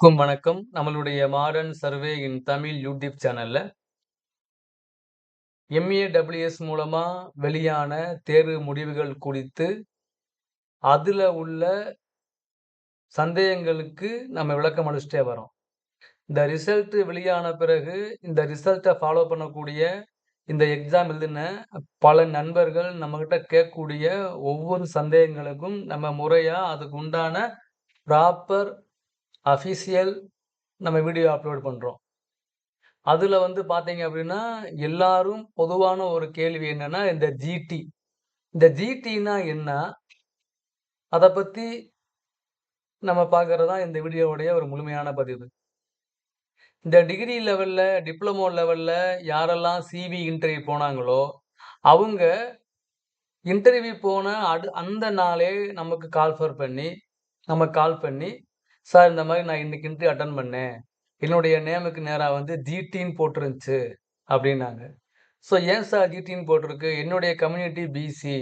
எல்லாருக்கும் வணக்கம். நம்மளுடைய modern survey in Tamil YouTube சேனல்ல எம்ஏடபிள்யூஎஸ் மூலமா வெளியான தேர்வு முடிவுகள் குறித்து அதுல உள்ள சந்தேகங்களுக்கு நம்ம விளக்கம் அளிச்சுட்டே வரோம். இந்த ரிசல்ட் வெளியான பிறகு இந்த ரிசல்ட்டை ஃபாலோ பண்ணக்கூடிய இந்த எக்ஸாம் எழுதின பல நண்பர்கள் நம்மக்கிட்ட கேட்கக்கூடிய ஒவ்வொரு சந்தேகங்களுக்கும் நம்ம முறையாக அதுக்கு உண்டான ப்ராப்பர் அஃபிஷியல் நம்ம வீடியோ அப்லோட் பண்ணுறோம் அதில் வந்து பார்த்தீங்க அப்படின்னா எல்லாரும் பொதுவான ஒரு கேள்வி என்னென்னா இந்த ஜிடி இந்த ஜிடினா என்ன? அதை பற்றி நம்ம பார்க்குறது தான் இந்த வீடியோவுடைய ஒரு முழுமையான பதிவு. இந்த டிகிரி லெவலில் டிப்ளமோ லெவலில் யாரெல்லாம் சிவி இன்டர்வியூ போனாங்களோ அவங்க இன்டர்வியூ போன அடு அந்த நாளே நமக்கு கால்ஃபர் பண்ணி நம்ம கால் பண்ணி சார் இந்த மாதிரி நான் இன்னைக்கு இன்ட்ரி அட்டன் பண்ணேன். என்னுடைய நேமுக்கு நேராக வந்து ஜிடின்னு போட்டிருந்துச்சு அப்படின்னாங்க. ஸோ ஏன் சார் ஜிடின்னு போட்டிருக்கு? என்னுடைய கம்யூனிட்டி பிசி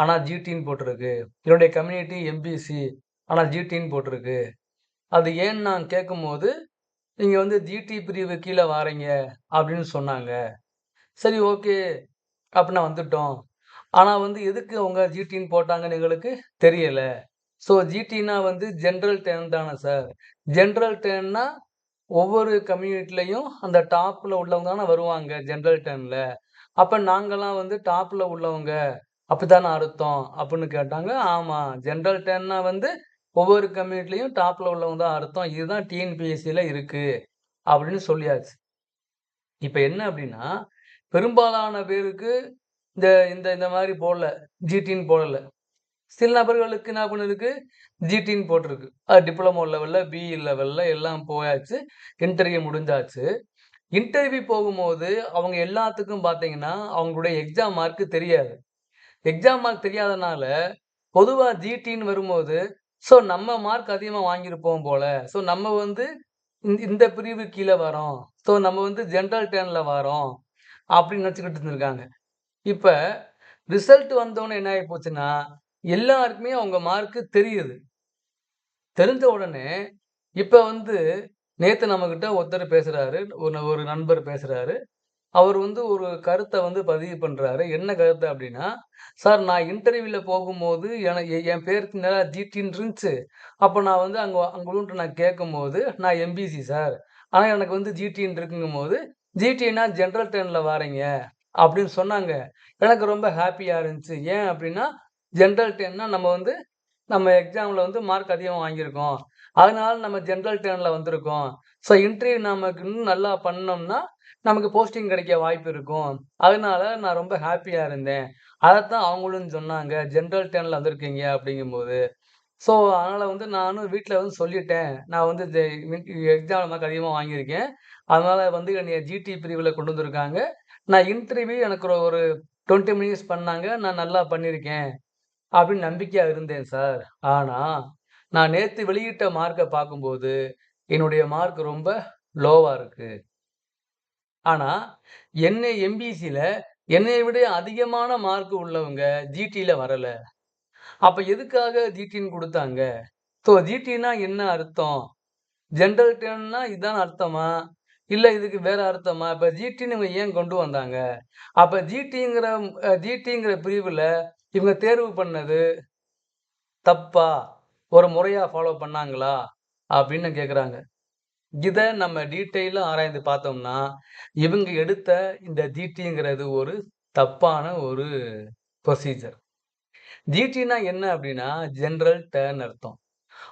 ஆனால் ஜிடின்னு போட்டிருக்கு. என்னுடைய கம்யூனிட்டி எம்பிசி ஆனால் ஜிடின்னு போட்டிருக்கு. அது ஏன்னு நான் கேட்கும்போது நீங்கள் வந்து ஜிடி பிரிவு கீழே வாரீங்க அப்படின்னு சொன்னாங்க. சரி ஓகே அப்படின்னா வந்துட்டோம். ஆனால் வந்து எதுக்கு அவங்க ஜிடின்னு போட்டாங்கன்னு எங்களுக்கு தெரியலை. ஸோ ஜிடினா வந்து ஜென்ரல் டேர்ன் தானே சார் ஜென்ரல் டேர்ன்னா ஒவ்வொரு கம்யூனிட்டிலையும் அந்த டாப்பில் உள்ளவங்க தானே வருவாங்க ஜென்ரல் டேர்னில் அப்போ நாங்கள்லாம் வந்து டாப்பில் உள்ளவங்க. அப்படித்தானே அர்த்தம்? அப்படின்னு கேட்டாங்க. ஆமாம் ஜென்ரல் டேர்ன்னா வந்து ஒவ்வொரு கம்யூனிட்டிலையும் டாப்பில் உள்ளவங்க தான் அர்த்தம். இதுதான் டிஎன்பிஎஸ்சியில் இருக்குது அப்படின்னு சொல்லியாச்சு. இப்போ என்ன அப்படின்னா பெரும்பாலான பேருக்கு இந்த இந்த இந்த மாதிரி போடல. ஜிடின்னு போடலை. சில நபர்களுக்கு என்ன பண்ணிருக்கு ஜிடின்னு போட்டிருக்கு. அது டிப்ளமோ லெவலில் பிஇ லெவலில் எல்லாம் போயாச்சு. இன்டர்வியூ முடிஞ்சாச்சு. இன்டர்வியூ போகும்போது அவங்க எல்லாத்துக்கும் பார்த்தீங்கன்னா அவங்களுடைய எக்ஸாம் மார்க்கு தெரியாது. எக்ஸாம் மார்க் தெரியாதனால பொதுவாக ஜிடின்னு வரும்போது ஸோ நம்ம மார்க் அதிகமாக வாங்கியிருப்போம் போல. ஸோ நம்ம வந்து இந்த இந்த பிரிவு கீழே வரோம். ஸோ நம்ம வந்து ஜென்ரல் டேனில் வரோம். அப்படின்னு நினச்சிக்கிட்டு இருந்திருக்காங்க. இப்போ ரிசல்ட் வந்தோன்னே என்ன ஆகி போச்சுன்னா எல்லாருக்குமே அவங்க மார்க்கு தெரியுது. தெரிஞ்ச உடனே இப்போ வந்து நேற்று நம்மக்கிட்ட ஒருத்தர் பேசுகிறாரு ஒரு ஒரு நண்பர் பேசுகிறாரு அவர் வந்து ஒரு கருத்தை வந்து பதிவு பண்ணுறாரு என்ன கருத்து அப்படின்னா சார் நான் இன்டர்வியூவில் போகும்போது என என் பேருக்கு நேராக ஜிடின்னு இருந்துச்சு. அப்போ நான் வந்து அங்கே அங்கே நான் கேட்கும்போது நான் எம்பிசி சார். ஆனால் எனக்கு வந்து ஜிடின்னு இருக்குங்கும் போது ஜிடின்னா ஜென்ரல் ட்ரெயினில் வரீங்க அப்படின்னு சொன்னாங்க. எனக்கு ரொம்ப ஹாப்பியாக இருந்துச்சு. ஏன் அப்படின்னா ஜென்ரல் டென்னா நம்ம வந்து நம்ம எக்ஸாமில் வந்து மார்க் அதிகமாக வாங்கியிருக்கோம். அதனால நம்ம ஜென்ரல் டெனில் வந்திருக்கோம். ஸோ இன்டர்வியூ நமக்கு இன்னும் நல்லா பண்ணோம்னா நமக்கு போஸ்டிங் கிடைக்க வாய்ப்பு இருக்கும். அதனால நான் ரொம்ப ஹாப்பியாக இருந்தேன். அதைத்தான் அவங்களும் சொன்னாங்க. ஜென்ரல் டெனில் வந்திருக்கீங்க அப்படிங்கும்போது. ஸோ அதனால் வந்து நானும் வீட்டில் வந்து சொல்லிட்டேன். நான் வந்து எக்ஸாம் மார்க் அதிகமாக வாங்கியிருக்கேன். அதனால் வந்து என்னை ஜிடி பிரிவில் கொண்டு வந்திருக்காங்க. நான் இன்டர்வியூ எனக்கு ஒரு டுவெண்ட்டி மினிட்ஸ் பண்ணாங்க. நான் நல்லா பண்ணியிருக்கேன். அப்படின்னு நம்பிக்கையாக இருந்தேன் சார். ஆனால் நான் நேற்று வெளியிட்ட மார்க்கை பார்க்கும்போது, என்னுடைய மார்க் ரொம்ப லோவாக இருக்குது ஆனால் என்னை எம்பிசியில் என்னை விட அதிகமான மார்க் உள்ளவங்க ஜிடியில் வரலை அப்போ எதுக்காக ஜிடின்னு கொடுத்தாங்க ஸோ ஜிடின்னா என்ன அர்த்தம்? ஜென்ரல் டேர்ன்னா இதான் அர்த்தமா? இல்லை இதுக்கு வேற அர்த்தமா? இப்போ ஜிடின்னு இவங்க ஏன் கொண்டு வந்தாங்க? அப்போ ஜிடிங்கிற ஜிடிங்கிற பிரிவில் இவங்க தேர்வு பண்ணது தப்பா? ஒரு முறையாக ஃபாலோ பண்ணாங்களா? அப்படின்னு கேட்குறாங்க. இதை நம்ம டீட்டெயிலாக ஆராய்ந்து பார்த்தோம்னா, இவங்க எடுத்த இந்த ஜிடிங்கிறது ஒரு தப்பான ஒரு ப்ரொசீஜர். ஜிடின்னா என்ன அப்படின்னா, ஜென்ரல் டேர்ன் அர்த்தம்.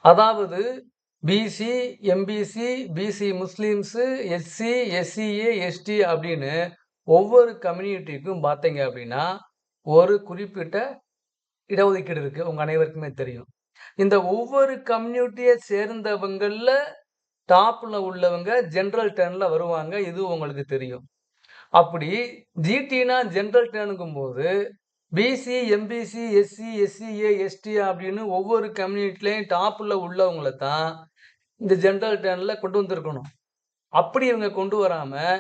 அதாவது BC, MBC, BC Muslims SC, SCA, ST அப்படின்னு ஒவ்வொரு கம்யூனிட்டிக்கும் பார்த்தீங்க அப்படின்னா ஒரு குறிப்பிட்ட இடஒதுக்கீடு இருக்கு. உங்க அனைவருக்குமே தெரியும். இந்த ஒவ்வொரு கம்யூனிட்டியை சேர்ந்தவங்களில் டாப்பில் உள்ளவங்க ஜென்ரல் டேர்னில் வருவாங்க. இது உங்களுக்கு தெரியும். அப்படி ஜிடினா ஜென்ரல் டேனுங்கும் போது BC, MBC, SC, SCA, ST அப்படின்னு ஒவ்வொரு கம்யூனிட்டிலையும் டாப்பில் உள்ளவங்கள தான் இந்த ஜென்ரல் டேனில் கொண்டு வந்திருக்கணும். அப்படி இவங்க கொண்டு வராமல்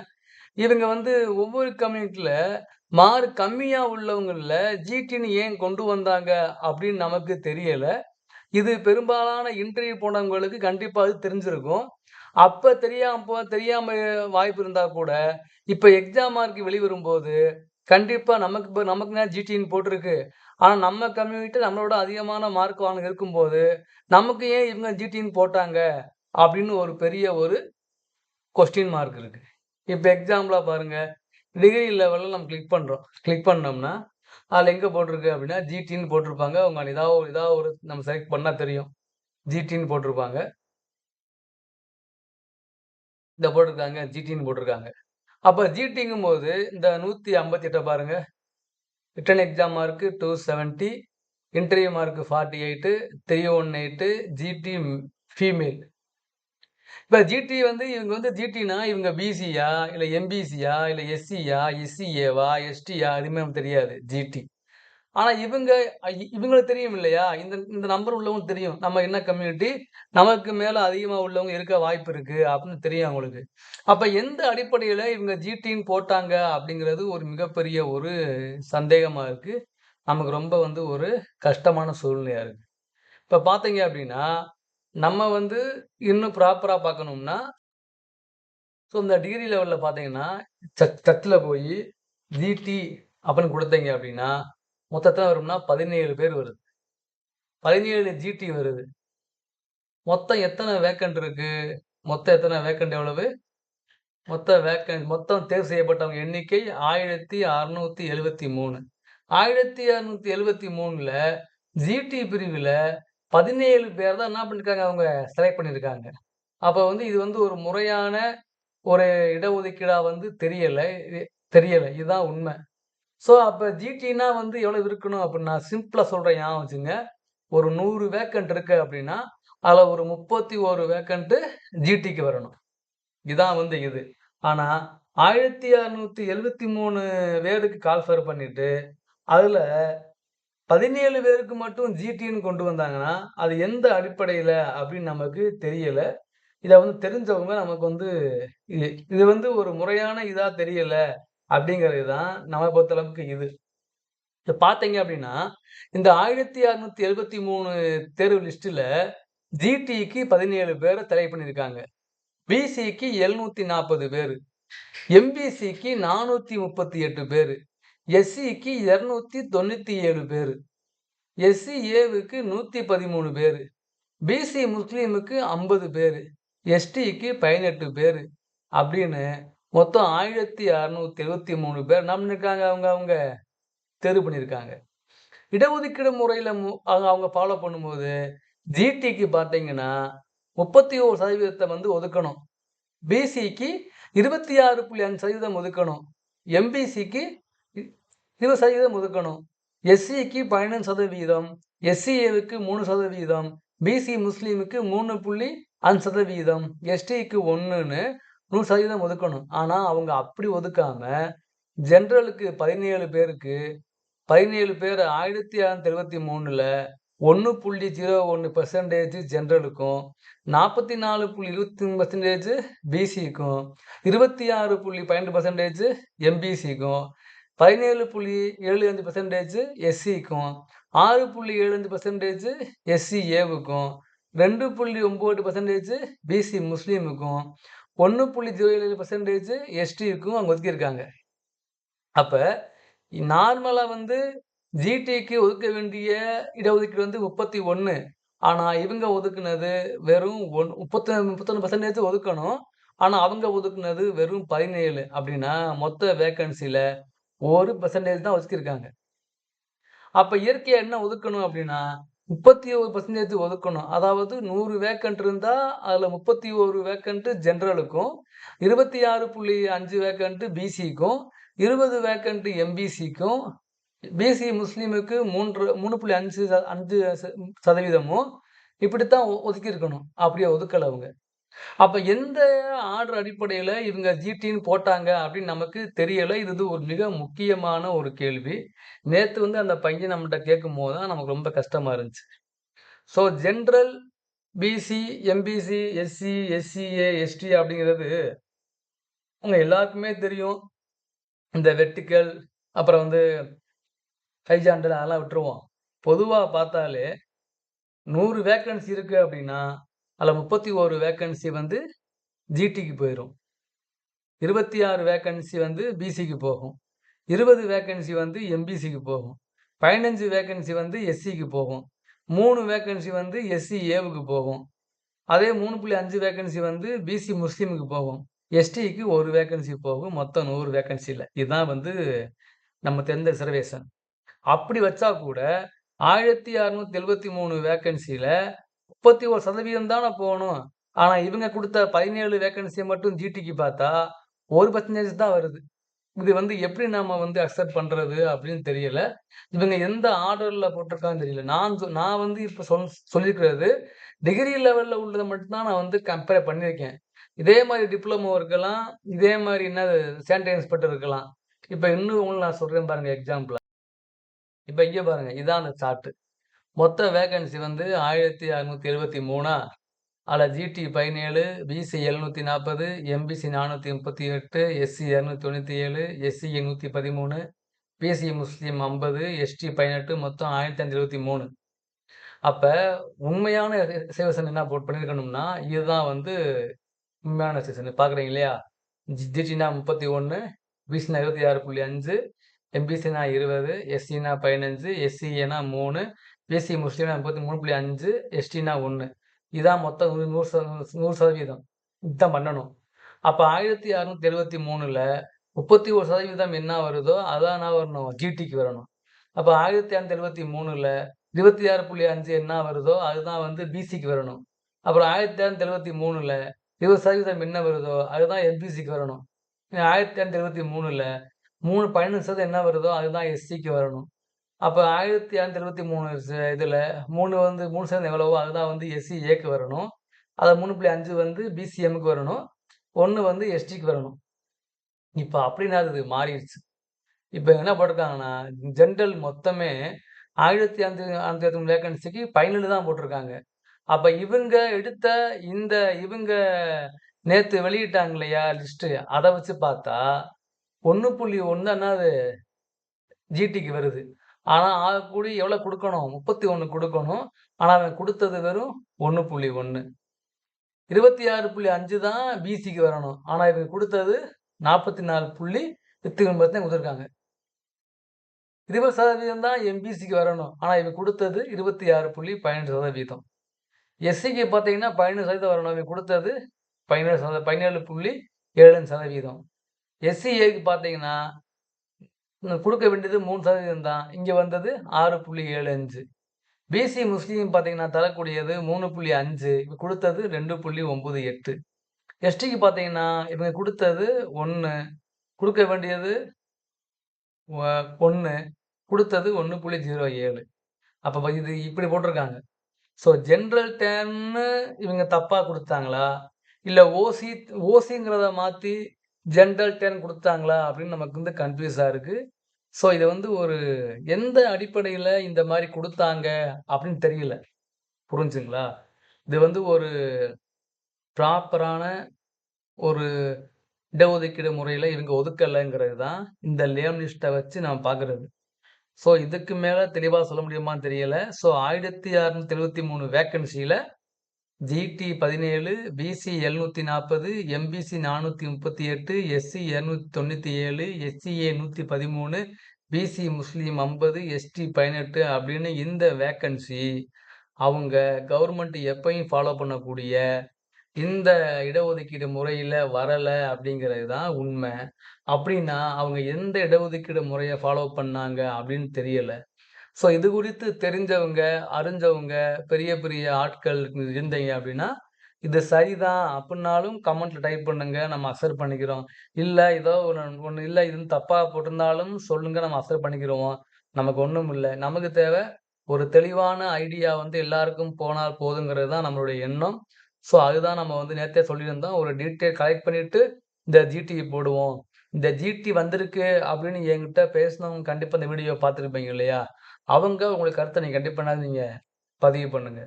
இவங்க வந்து ஒவ்வொரு கம்யூனிட்டியில் மார்க் கம்மியா உள்ளவங்களில் ஜிடின்னு ஏன் கொண்டு வந்தாங்க அப்படின்னு நமக்கு தெரியல. இது பெரும்பாலான இன்டர்வியூ போனவங்களுக்கு கண்டிப்பா அது தெரிஞ்சிருக்கும். அப்ப தெரியாம போ தெரியாம வாய்ப்பு இருந்தா கூட, இப்ப எக்ஸாம் மார்க் வெளிவரும்போது, கண்டிப்பா நமக்கு இப்போ நமக்கு நான் ஜிடின்னு போட்டிருக்கு. ஆனா நம்ம கம்யூனிட்டி நம்மளோட அதிகமான மார்க் வாங்க இருக்கும்போது, நமக்கு ஏன் இவங்க ஜிடின்னு போட்டாங்க? அப்படின்னு ஒரு பெரிய ஒரு கொஸ்டின் மார்க் இருக்கு. இப்போ எக்ஸாம்பிளாக பாருங்கள் டிகிரி லெவலில் நம்ம கிளிக் பண்ணுறோம் கிளிக் பண்ணோம்னா, அதில் எங்கே போட்டிருக்கு அப்படின்னா, ஜிடின்னு போட்டிருப்பாங்க. அவங்க ஏதாவது ஏதாவது ஒரு நம்ம செலக்ட் பண்ணால் தெரியும். ஜிடின்னு போட்டிருப்பாங்க. இந்த போட்டிருக்காங்க. ஜிடின்னு போட்டிருக்காங்க. அப்போ ஜிடிங்கும் போது இந்த நூற்றி ஐம்பத்தெட்டை பாருங்கள் written exam mark two seventy interview mark 48, 318 GT female. இப்போ ஜிடி வந்து இவங்க வந்து ஜிடின்னா இவங்க பிசியா, இல்லை எம்பிசியா, இல்லை எஸ்சியா, எஸ்சிஏவா, எஸ்டியா அதுவுமே நமக்கு தெரியாது ஜிடி. ஆனால் இவங்க இவங்களுக்கு தெரியும் இல்லையா? இந்த இந்த நம்பர் உள்ளவங்களுக்கு தெரியும். நம்ம என்ன கம்யூனிட்டி, நமக்கு மேலே அதிகமாக உள்ளவங்க இருக்க வாய்ப்பு இருக்குது அப்படின்னு தெரியும் அவங்களுக்கு. அப்போ எந்த அடிப்படையில் இவங்க ஜிடின்னு போட்டாங்க அப்படிங்கிறது ஒரு மிகப்பெரிய ஒரு சந்தேகமாக இருக்குது நமக்கு ரொம்ப வந்து ஒரு கஷ்டமான சூழ்நிலையாக இருக்குது இப்போ பார்த்தீங்க அப்படின்னா, நம்ம வந்து இன்னும் ப்ராப்பராக பார்க்கணும்னா ஸோ இந்த டிகிரி லெவலில் பார்த்தீங்கன்னா, சத் சத்தில் போய் ஜிடி அப்படின்னு கொடுத்தீங்க அப்படின்னா, மொத்தத்தில் வரும்னா 17 பேர் வருது. 17 ஜிடி வருது. மொத்தம் எத்தனை வேக்கண்ட் இருக்குது மொத்தம் எத்தனை வேக்கண்ட் எவ்வளவு? மொத்த வேக்கண்ட் மொத்தம் தேர்வு செய்யப்பட்டவங்க எண்ணிக்கை 1673. 1673ல ஜிடி பிரிவில் 17 பேர் தான் என்ன பண்ணிருக்காங்க அவங்க செலக்ட் பண்ணியிருக்காங்க. அப்போ வந்து இது வந்து ஒரு முறையான ஒரு இடஒதுக்கீடாக வந்து தெரியலை இது இதுதான் உண்மை. ஸோ அப்போ ஜிடின்னா வந்து எவ்வளோ இருக்கணும் அப்படின்னு நான் சிம்பிளாக சொல்கிறேன் ஞாபகம் வச்சுங்க. ஒரு நூறு வேக்கன்ட் இருக்கு அப்படின்னா, அதில் ஒரு முப்பத்தி ஒரு வேக்கண்ட்டு ஜிடிக்கு வரணும். இதுதான் வந்து இது. ஆனா 1673 பேருக்கு கால்ஃபர் பண்ணிவிட்டு அதில் 17 பேருக்கு மட்டும் ஜிடின்னு கொண்டு வந்தாங்கன்னா, அது எந்த அடிப்படையில் அப்படின்னு நமக்கு தெரியலை இதை வந்து தெரிஞ்சவங்க நமக்கு வந்து இது இது வந்து ஒரு முறையான இதாக தெரியலை அப்படிங்கிறது தான் நம்ம பொறுத்தளவுக்கு இது. இதை பார்த்தீங்க அப்படின்னா, இந்த 1673 தேர்வு லிஸ்ட்டில் ஜிடிக்கு பதினேழு பேரை செலக்ட் பண்ணியிருக்காங்க. பிசிக்கு எழுநூற்றி நாற்பது பேர் எம்பிசிக்கு நானூற்றி முப்பத்தி எட்டு பேர் எஸ்சிக்கு இரநூத்தி தொண்ணூற்றி ஏழு பேர். எஸ்சி ஏவுக்கு நூற்றி பதிமூணு பேர். பிசி முஸ்லீமுக்கு ஐம்பது பேர். எஸ்டிக்கு பதினெட்டு பேர். அப்படின்னு மொத்தம் ஆயிரத்தி அறநூத்தி எழுபத்தி மூணு பேர் நம்ம இருக்காங்க அவங்க அவங்க? தேர்வு பண்ணியிருக்காங்க இடஒதுக்கீடு முறையில் அவங்க ஃபாலோ பண்ணும்போது ஜிடிக்கு பார்த்தீங்கன்னா முப்பத்தி ஓரு சதவீதத்தை வந்து ஒதுக்கணும். பிசிக்கு இருபத்தி ஆறு புள்ளி அஞ்சு சதவீதம் ஒதுக்கணும். எம்பிசிக்கு இருபது சதவீதம் ஒதுக்கணும் எஸ்சிக்கு பதினஞ்சு சதவீதம் எஸ்சிஏவுக்கு மூணு சதவீதம் பிசி முஸ்லீமுக்கு மூணு புள்ளி அஞ்சு சதவீதம் எஸ்டிக்கு ஒன்றுன்னு நூறு சதவீதம் ஒதுக்கணும். ஆனால் அவங்க அப்படி ஒதுக்காம ஜென்ரலுக்கு பதினேழு பேருக்கு பதினேழு பேர் ஆயிரத்தி அறநூத்தி எழுபத்தி மூணில் ஒன்று புள்ளி ஜீரோ ஒன்று பர்சன்டேஜ் ஜென்ரலுக்கும் நாற்பத்தி நாலு புள்ளி இருபத்தி மூணு பர்சன்டேஜ் பிசிக்கும் இருபத்தி ஆறு புள்ளி பன்னெண்டு பர்சன்டேஜ் எம்பிசிக்கும் பதினேழு புள்ளி ஏழு அஞ்சு பர்சன்டேஜ் எஸ்சிக்கும் ஆறு புள்ளி ஏழு அஞ்சு பர்சன்டேஜ் எஸ்சி ஏவுக்கும் ரெண்டு புள்ளி ஒம்பது பர்சன்டேஜ் பிசி முஸ்லீமுக்கும் ஒன்று புள்ளி ஜீரோ ஏழு பர்சன்டேஜ் எஸ்டிக்கும் அவங்க ஒதுக்கியிருக்காங்க. அப்போ நார்மலாக வந்து ஜிடிக்கு ஒதுக்க வேண்டிய இடஒதுக்கீடு வந்து முப்பத்தி ஒன்று ஆனால் இவங்க ஒதுக்குனது வெறும் ஒன் முப்பத்தி முப்பத்தொன்று பர்சன்டேஜ் ஒதுக்கணும். ஆனால் அவங்க ஒதுக்குனது வெறும் பதினேழு. அப்படின்னா மொத்த வேக்கன்சியில் ஒரு பர்சன்டேஜ் தான் ஒதுக்கியிருக்காங்க. அப்போ இயற்கையை என்ன ஒதுக்கணும் அப்படின்னா, 31% ஒதுக்கணும். அதாவது நூறு வேக்கண்ட் இருந்தால் அதில் முப்பத்தி ஒரு வேக்கண்ட்டு ஜென்ரலுக்கும் இருபத்தி ஆறு புள்ளி அஞ்சு வேக்கண்ட்டு பிசிக்கும், இருபது வேக்கண்ட்டு எம்பிசிக்கும், பிசி முஸ்லீமுக்கு மூன்று மூணு புள்ளி அஞ்சு அஞ்சு சதவீதமும் இப்படித்தான் ஒ ஒதுக்கியிருக்கணும். அப்படியே ஒதுக்கலை அவங்க. அப்போ எந்த ஆர்டர் அடிப்படையில இவங்க ஜிடின்னு போட்டாங்க அப்படின்னு நமக்கு தெரியலை இது ஒரு மிக முக்கியமான ஒரு கேள்வி. நேற்று வந்து அந்த பையன் நம்மகிட்ட கேட்கும் போது தான் நமக்கு ரொம்ப கஷ்டமா இருந்துச்சு. So general BC, MBC, SC, SCA, ST அப்படிங்கிறது உங்க எல்லாருக்குமே தெரியும். இந்த வெர்டிகல் அப்புறம் வந்து ஹைஜாண்டல் அதெல்லாம் விட்டுருவோம். பொதுவாக பார்த்தாலே நூறு வேக்கன்சி இருக்கு அப்படின்னா, அதில் முப்பத்தி ஒரு வேக்கன்சி வந்து ஜிடிக்கு போயிடும் இருபத்தி ஆறு வேக்கன்சி வந்து பிசிக்கு போகும். 20 வேக்கன்சி வந்து எம்பிசிக்கு போகும். 15 வேக்கன்சி வந்து எஸ்சிக்கு போகும். மூணு வேக்கன்சி வந்து எஸ்சி ஏவுக்கு போகும். அதே 3.5 வேக்கன்சி வந்து பிசி முஸ்லீமுக்கு போகும். எஸ்டிக்கு ஒரு வேக்கன்சி போகும். மொத்தம் 100 வேக்கன்சில. இதுதான் வந்து நம்ம தெரிந்த ரிசர்வேஷன். அப்படி வச்சா கூட ஆயிரத்தி அறநூத்தி எழுபத்தி மூணு வேக்கன்சியில் முப்பத்தி ஒரு சதவீதம் தானே போகணும் ஆனால் இவங்க கொடுத்த பதினேழு வேக்கன்சியை மட்டும் ஜிடிக்கு பார்த்தா ஒரு பர்சன்டேஜ் தான் வருது. இது வந்து எப்படி நம்ம வந்து அக்செப்ட் பண்ணுறது அப்படின்னு தெரியல. இவங்க எந்த ஆர்டரில் போட்டிருக்காங்கன்னு தெரியல. நான் சொ நான் வந்து இப்போ சொல் சொல்லியிருக்கிறது டிகிரி லெவலில் உள்ளதை மட்டும்தான் நான் வந்து கம்பேர் பண்ணியிருக்கேன். இதே மாதிரி டிப்ளமோ இருக்கலாம். இதே மாதிரி என்ன சானிட்டரி இன்ஸ்பெக்டர் இருக்கலாம். இப்போ இன்னும் உங்களுக்கு நான் சொல்கிறேன் பாருங்கள் எக்ஸாம்பிளா. இப்போ இங்கே பாருங்கள் இதான் அந்த சார்ட். மொத்த வேகன்சி வந்து ஆயிரத்தி அறநூற்றி எழுபத்தி மூணா. அதில் ஜிடி பதினேழு பிசி எழுநூற்றி நாற்பது எம்பிசி நானூற்றி முப்பத்தி எட்டு எஸ்சி இரநூத்தி தொண்ணூற்றி ஏழு எஸ்சிஏ நூற்றி பதிமூணு பிசி முஸ்லீம் ஐம்பது எஸ்டி பதினெட்டு மொத்தம் ஆயிரத்தி அஞ்சு எழுபத்தி மூணு. அப்போ உண்மையான சேவசன் என்ன போட் பண்ணியிருக்கணும்னா இதுதான் வந்து உண்மையான சேவசன் பார்க்குறீங்க இல்லையா? ஜிடினா முப்பத்தி ஒன்று பிசினா இருபத்தி ஆறு புள்ளி அஞ்சு எம்பிசினா இருபது எஸ்சினா பதினஞ்சு எஸ்சிஏனா மூணு பிஎஸ்சி முஸ்லீம்னா முப்பத்தி மூணு புள்ளி அஞ்சு எஸ்டினா ஒன்று இதான் மொத்தம் நூறு நூறு நூறு சதவீதம். இதுதான் பண்ணணும். அப்போ ஆயிரத்தி அறுநூத்தி எழுபத்தி மூணில் முப்பத்தி ஒரு சதவீதம் என்ன வருதோ அதான் என்ன வரணும்? ஜிடிக்கு வரணும். அப்போ ஆயிரத்தி அறுநூத்தி எழுபத்தி மூணில் இருபத்தி ஆறு புள்ளி அஞ்சு என்ன வருதோ அதுதான் வந்து பிசிக்கு வரணும். அப்புறம் ஆயிரத்தி அறுநூத்தி எழுபத்தி மூணில் இருபது சதவீதம் என்ன வருதோ அதுதான் எம்பிசிக்கு வரணும். ஆயிரத்தி அறுநூத்தி எழுபத்தி மூணில் மூணு பதினஞ்சு சதவீதம் என்ன வருதோ அதுதான் எஸ்சிக்கு வரணும். அப்போ ஆயிரத்தி இரநூத்தி இருபத்தி மூணு இதில் மூணு வந்து மூணு சதவீதம் எவ்வளவோ அதுதான் வந்து எஸ்சி ஏக்கு வரணும். அதை மூணு புள்ளி அஞ்சு வந்து பிசிஎம்க்கு வரணும். ஒன்று வந்து எஸ்டிக்கு வரணும். இப்போ அப்படின்னா அது மாறிடுச்சு இப்போ என்ன போட்டிருக்காங்கன்னா, ஜென்ரல் மொத்தமே 1653 வேக்கன்சிக்கு 17 தான் போட்டிருக்காங்க. அப்போ இவங்க எடுத்த இந்த இவங்க நேற்று வெளியிட்டாங்க இல்லையா லிஸ்ட்டு அதை வச்சு பார்த்தா 1.1 என்னது ஜிடிக்கு வருது. ஆனால் ஆகக்கூடிய எவ்வளோ கொடுக்கணும்? முப்பத்தி ஒன்று கொடுக்கணும். ஆனால் அவன் கொடுத்தது வெறும் ஒன்று புள்ளி ஒன்று இருபத்தி ஆறு புள்ளி அஞ்சு தான் பிசிக்கு வரணும். ஆனால் இவங்க கொடுத்தது நாற்பத்தி நாலு புள்ளி எத்து ஒன்பது கொடுத்துருக்காங்க. இருபது சதவீதம் தான் எம்பிசிக்கு வரணும். ஆனால் இவங்க கொடுத்தது இருபத்தி ஆறு புள்ளி பதினெட்டு சதவீதம். எஸ்சிக்கு பார்த்தீங்கன்னா பதினேழு சதவீதம் வரணும். இவங்க கொடுத்தது பதினேழு சத பதினேழு புள்ளி ஏழு சதவீதம். எஸ்சிஏக்கு பார்த்தீங்கன்னா கொடுக்க வேண்டியது மூணு சதவீதம் தான். இங்கே வந்தது 6.75. பிசி முஸ்லீம் பார்த்தீங்கன்னா தரக்கூடியது மூணு புள்ளி அஞ்சு. கொடுத்தது ரெண்டு புள்ளி ஒம்போது எட்டு. எஸ்டிக்கு பார்த்தீங்கன்னா இவங்க கொடுத்தது ஒன்று கொடுக்க வேண்டியது ஒன்று கொடுத்தது ஒன்று புள்ளி ஜீரோ ஏழு. அப்போ இது இப்படி போட்டிருக்காங்க. ஸோ ஜென்ரல் டேர்ம்னு இவங்க தப்பாக கொடுத்தாங்களா? இல்லை ஓசி ஓசிங்கிறத மாற்றி ஜென்ரல் டேர்ம் கொடுத்தாங்களா? அப்படின்னு நமக்கு வந்து கன்ஃபியூஸாக இருக்குது ஸோ இதை வந்து ஒரு எந்த அடிப்படையில் இந்த மாதிரி கொடுத்தாங்க அப்படின்னு தெரியல. புரிஞ்சுங்களா? இது வந்து ஒரு ப்ராப்பரான ஒரு இடஒதுக்கீடு முறையில் இவங்க ஒதுக்கலைங்கிறது தான் இந்த லேம்லிஸ்ட்டை வச்சு நம்ம பார்க்குறது. ஸோ இதுக்கு மேலே தெளிவாக சொல்ல முடியுமான்னு தெரியல. ஸோ ஆயிரத்தி அறநூத்தி எழுபத்தி மூணு வேக்கன்சியில் GT 17, BC 740, MBC 438, SC 297, SCA 113, BC Muslim 50, ST 18 அப்படின்னு இந்த வேக்கன்சி அவங்க கவர்மெண்ட் எப்பையும் ஃபாலோ பண்ணக்கூடிய இந்த இடஒதுக்கீடு முறையில் வரலை அப்படிங்கிறது தான் உண்மை. அப்படின்னா அவங்க எந்த இடஒதுக்கீடு முறையை ஃபாலோ பண்ணாங்க அப்படின்னு தெரியலை ஸோ இது குறித்து தெரிஞ்சவங்க, அறிஞ்சவங்க, பெரிய பெரிய ஆட்கள் இருந்தீங்க அப்படின்னா, இது சரிதான் அப்படின்னாலும் கமெண்ட்ல டைப் பண்ணுங்க. நம்ம அக்செப்ட் பண்ணிக்கிறோம். இல்லை ஏதோ ஒன்று ஒன்று இல்லை இது தப்பா போட்டிருந்தாலும் சொல்லுங்க. நம்ம அக்செப்ட் பண்ணிக்கிறோம் நமக்கு ஒன்றும் இல்லை நமக்கு தேவை ஒரு தெளிவான ஐடியா வந்து எல்லாருக்கும் போனால் போதுங்கிறது தான் நம்மளுடைய எண்ணம். ஸோ அதுதான் நம்ம வந்து நேற்றே சொல்லியிருந்தோம். ஒரு டீட்டெயில் கலெக்ட் பண்ணிட்டு இந்த ஜிடி போடுவோம். இந்த ஜிடி வந்திருக்கு அப்படின்னு என்கிட்ட பேசினவங்க கண்டிப்பாக இந்த வீடியோ பார்த்துருப்பீங்க இல்லையா? அவங்க உங்களுக்கு கருத்தை நீங்கள் கண்டிப்பாக நீங்கள் பதிவு பண்ணுங்க.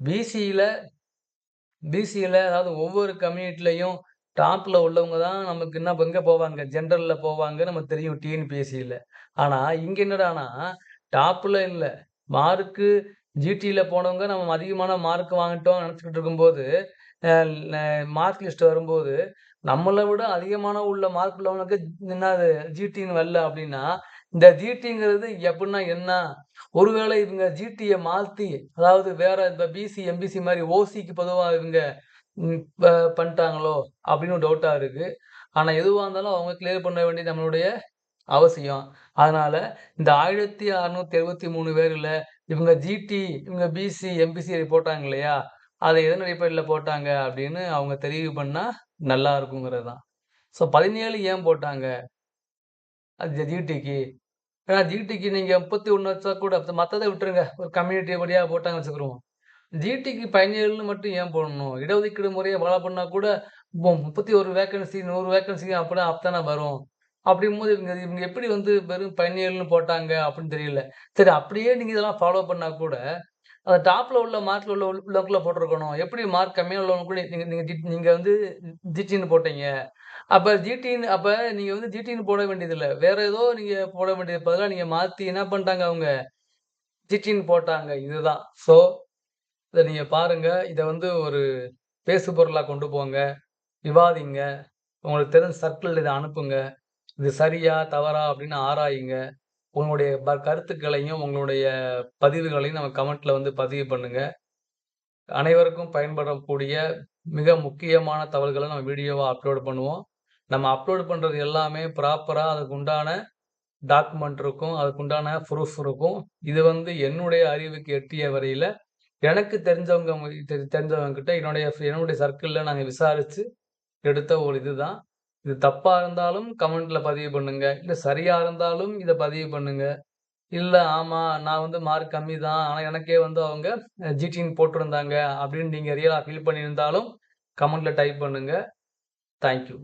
பிசியில் பிசியில் அதாவது ஒவ்வொரு கம்யூனிட்டிலையும் டாப்பில் உள்ளவங்க தான் நமக்கு என்ன எங்கே போவாங்க? ஜென்ரலில் போவாங்க நமக்கு தெரியும் டிஎன்பிஎஸ்சியில் ஆனால் இங்கே என்னடானா டாப்பில் இல்லை மார்க்கு ஜிடியில் போனவங்க நம்ம அதிகமான மார்க் வாங்கிட்டோம் நினச்சிக்கிட்டு இருக்கும்போது, மார்க் லிஸ்ட் வரும்போது, நம்மளை விட அதிகமான உள்ள மார்க் உள்ளவனுக்கு என்னது ஜிடின்னு வரல அப்படின்னா, இந்த ஜிடிங்கிறது எப்படின்னா என்ன? ஒருவேளை இவங்க ஜிடியை மாற்றி அதாவது வேற இந்த பிசி, எம்பிசி மாதிரி ஓசிக்கு பொதுவாக இவங்க பண்ணிட்டாங்களோ அப்படின்னு டவுட்டாக இருக்குது இருக்கு. எதுவாக இருந்தாலும் அவங்க கிளியர் பண்ண வேண்டியது நம்மளுடைய அவசியம். அதனால இந்த ஆயிரத்தி அறநூத்தி அறுபத்தி மூணு பேரில் இவங்க ஜிடி, இவங்க பிசி, எம்பிசி போட்டாங்க இல்லையா? அதை எதன் அடிப்படையில் போட்டாங்க அப்படின்னு அவங்க தெரிவு பண்ணால் நல்லா இருக்குங்கிறது தான். ஸோ 17 ஏன் போட்டாங்க? அது ஜிடிக்கு. ஏன்னா ஜிடிக்கு நீங்கள் முப்பத்தி ஒன்று வச்சா கூட மற்றதை விட்டுருங்க. ஒரு கம்யூனிட்டி வழியாக போட்டாங்க வச்சுக்கிருவோம் ஜிடிக்கு 17ன்னு மட்டும் ஏன் போடணும்? இடஒதுக்கீடு முறையை ஃபாலோ பண்ணால் கூட இப்போ 31 வேக்கன்சி, நூறு வேக்கன்சி அப்படி அப்பதானே வரும். அப்படிங்கும்போது இவங்க இவங்க எப்படி வந்து வெறும் 17ன்னு போட்டாங்க அப்படின்னு தெரியல. சரி அப்படியே நீங்கள் இதெல்லாம் ஃபாலோ பண்ணால் கூட, அந்த டாப்பில் உள்ள மார்க்கில் உள்ள உள்ளவங்கள போட்டிருக்கணும் எப்படி மார்க் கம்மியாக உள்ளவங்க கூட நீங்கள் நீங்கள் ஜி நீங்கள் வந்து ஜிடின்னு போட்டீங்க. அப்போ ஜிடின்னு அப்போ நீங்கள் வந்து ஜிடின்னு போட வேண்டியதில்லை வேறு ஏதோ நீங்கள் போட வேண்டியது பதிலாக நீங்கள் மாற்றி என்ன பண்ணிட்டாங்க அவங்க? ஜிடின்னு போட்டாங்க. இதுதான். ஸோ இதை நீங்கள் பாருங்கள் இதை வந்து ஒரு பேசு பொருளாக கொண்டு போங்க. விவாதிங்க. உங்களுக்கு தெரிஞ்ச சர்க்கிள்ல இதை அனுப்புங்க. இது சரியா? தவறா? அப்படின்னு ஆராயுங்க. உங்களுடைய ப கருத்துக்களையும், உங்களுடைய பதிவுகளையும் நம்ம கமெண்ட்ல வந்து பதிவு பண்ணுங்க. அனைவருக்கும் பயன்படக்கூடிய மிக முக்கியமான தகவல்களை நம்ம வீடியோவை அப்லோட் பண்ணுவோம். நம்ம அப்லோட் பண்ணுறது எல்லாமே ப்ராப்பராக அதுக்கு உண்டான டாக்குமெண்ட் இருக்கும். அதுக்குண்டான ப்ரூஃப் இருக்கும். இது வந்து என்னுடைய அறிவுக்கு எட்டிய வரையில் எனக்கு தெரிஞ்சவங்க தெரிஞ்சவங்க கிட்ட என்னுடைய என்னுடைய சர்க்கிளில் நாங்கள் விசாரித்து எடுத்த ஒரு இதுதான். இது தப்பா இருந்தாலும் கமெண்ட்ல பதிவு பண்ணுங்க. இல்ல சரியா இருந்தாலும் இதை பதிவு பண்ணுங்க. இல்ல ஆமா நான் வந்து மார்க் கம்மி தான். ஆனா எனக்கே வந்து அவங்க ஜிடின்னு போட்டிருந்தாங்க அப்படின்னு நீங்க ரியலா ஃபீல் பண்ணியிருந்தாலும் கமெண்ட்ல டைப் பண்ணுங்க. Thank you.